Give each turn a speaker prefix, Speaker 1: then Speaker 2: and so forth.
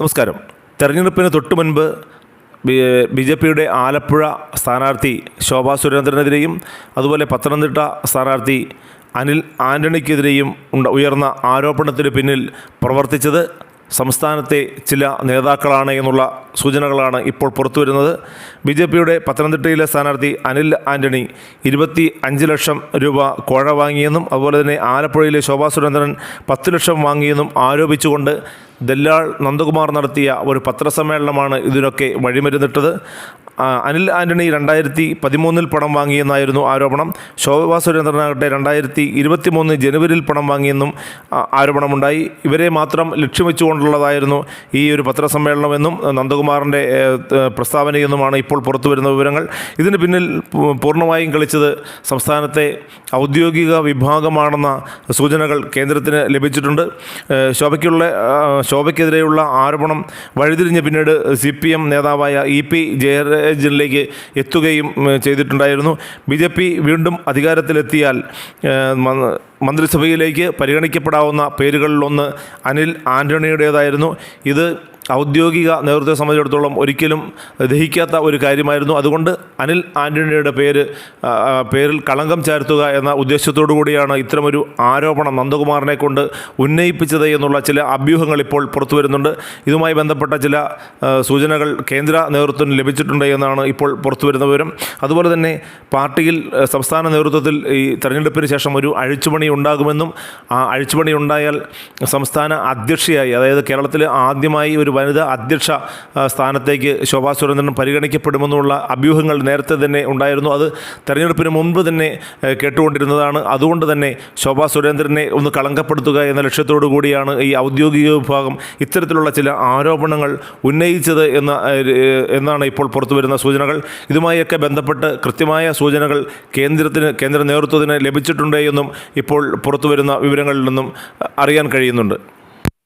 Speaker 1: നമസ്കാരം. തെരഞ്ഞെടുപ്പിന് തൊട്ടു മുൻപ് ബി ജെ പിയുടെ ആലപ്പുഴ സ്ഥാനാർത്ഥി ശോഭാ സുരേന്ദ്രനെതിരെയും അതുപോലെ പത്തനംതിട്ട സ്ഥാനാർത്ഥി അനിൽ ആന്റണിക്കെതിരെയും ഉയർന്ന ആരോപണത്തിന് പിന്നിൽ പ്രവർത്തിച്ചത് സംസ്ഥാനത്തെ ചില നേതാക്കളാണ് എന്നുള്ള സൂചനകളാണ് ഇപ്പോൾ പുറത്തുവരുന്നത്. ബി ജെ പിയുടെ പത്തനംതിട്ടയിലെ സ്ഥാനാർത്ഥി അനിൽ ആന്റണി ഇരുപത്തി അഞ്ച് ലക്ഷം രൂപ കോഴ വാങ്ങിയെന്നും അതുപോലെ തന്നെ ആലപ്പുഴയിലെ ശോഭാ സുരേന്ദ്രൻ പത്ത് ലക്ഷം വാങ്ങിയെന്നും ആരോപിച്ചുകൊണ്ട് ദല്ലാൾ നന്ദകുമാർ നടത്തിയ ഒരു പത്രസമ്മേളനമാണ് ഇതിനൊക്കെ വഴിമരുന്നിട്ടത്. അനിൽ ആന്റണി രണ്ടായിരത്തി പതിമൂന്നിൽ പണം വാങ്ങിയെന്നായിരുന്നു ആരോപണം. ശോഭാ സുരേന്ദ്രനാകട്ടെ രണ്ടായിരത്തി ഇരുപത്തി മൂന്ന് ജനുവരിയിൽ പണം വാങ്ങിയെന്നും ആരോപണമുണ്ടായി. ഇവരെ മാത്രം ലക്ഷ്യം വെച്ചുകൊണ്ടുള്ളതായിരുന്നു ഈ ഒരു പത്രസമ്മേളനമെന്നും നന്ദകുമാറിന്റെ പ്രസ്താവനയെന്നുമാണ് ഇപ്പോൾ പുറത്തു വരുന്ന വിവരങ്ങൾ. ഇതിന് പിന്നിൽ പൂർണമായും കളിച്ചത് സംസ്ഥാനത്തെ ഔദ്യോഗിക വിഭാഗമാണെന്ന സൂചനകൾ കേന്ദ്രത്തിന് ലഭിച്ചിട്ടുണ്ട്. ശോഭയ്ക്കുള്ള ശോഭയ്ക്കെതിരെയുള്ള ആരോപണം വഴിതിരിഞ്ഞ് പിന്നീട് സി പി എം നേതാവായ ഇ പി ജയരാജനിലേക്ക് എത്തുകയും ചെയ്തിട്ടുണ്ടായിരുന്നു. ബി ജെ പി വീണ്ടും അധികാരത്തിലെത്തിയാൽ മന്ത്രിസഭയിലേക്ക് പരിഗണിക്കപ്പെടാവുന്ന പേരുകളിലൊന്ന് അനിൽ ആന്റണിയുടേതായിരുന്നു ഇത് ഔദ്യോഗിക നേതൃത്വത്തെ സംബന്ധിച്ചിടത്തോളം ഒരിക്കലും ദഹിക്കാത്ത ഒരു കാര്യമായിരുന്നു. അതുകൊണ്ട് അനിൽ ആന്റണിയുടെ പേര് പേരിൽ കളങ്കം ചാർത്തുക എന്ന ഉദ്ദേശത്തോടു കൂടിയാണ് ഇത്തരമൊരു ആരോപണം നന്ദകുമാറിനെ കൊണ്ട് ഉന്നയിപ്പിച്ചത് എന്നുള്ള ചില അഭ്യൂഹങ്ങൾ ഇപ്പോൾ പുറത്തു വരുന്നുണ്ട്. ഇതുമായി ബന്ധപ്പെട്ട ചില സൂചനകൾ കേന്ദ്ര നേതൃത്വത്തിന് ലഭിച്ചിട്ടുണ്ട് എന്നാണ് ഇപ്പോൾ പുറത്തു വരുന്ന വിവരം. അതുപോലെ തന്നെ പാർട്ടിയിൽ സംസ്ഥാന നേതൃത്വത്തിൽ ഈ തെരഞ്ഞെടുപ്പിന് ശേഷം ഒരു അഴിച്ചുപണി ഉണ്ടാകുമെന്നും ആ അഴിച്ചുപണി ഉണ്ടായാൽ സംസ്ഥാന അധ്യക്ഷയായി അതായത് കേരളത്തിൽ ആദ്യമായി ഒരു വനിതാ അധ്യക്ഷ സ്ഥാനത്തേക്ക് ശോഭാ സുരേന്ദ്രൻ പരിഗണിക്കപ്പെടുമെന്നുള്ള അഭ്യൂഹങ്ങൾ നേരത്തെ തന്നെ ഉണ്ടായിരുന്നു. അത് തെരഞ്ഞെടുപ്പിന് മുൻപ് തന്നെ കേട്ടുകൊണ്ടിരുന്നതാണ്. അതുകൊണ്ട് തന്നെ ശോഭാ സുരേന്ദ്രനെ ഒന്ന് കളങ്കപ്പെടുത്തുക എന്ന ലക്ഷ്യത്തോടു കൂടിയാണ് ഈ ഔദ്യോഗിക വിഭാഗം ഇത്തരത്തിലുള്ള ചില ആരോപണങ്ങൾ ഉന്നയിച്ചത് എന്ന എന്നാണ് ഇപ്പോൾ പുറത്തുവരുന്ന സൂചനകൾ. ഇതുമായൊക്കെ ബന്ധപ്പെട്ട് കൃത്യമായ സൂചനകൾ കേന്ദ്രത്തിന് കേന്ദ്ര നേതൃത്വത്തിന് ലഭിച്ചിട്ടുണ്ടേ എന്നും ഇപ്പോൾ പുറത്തുവരുന്ന വിവരങ്ങളിൽ നിന്നും അറിയാൻ കഴിയുന്നുണ്ട്.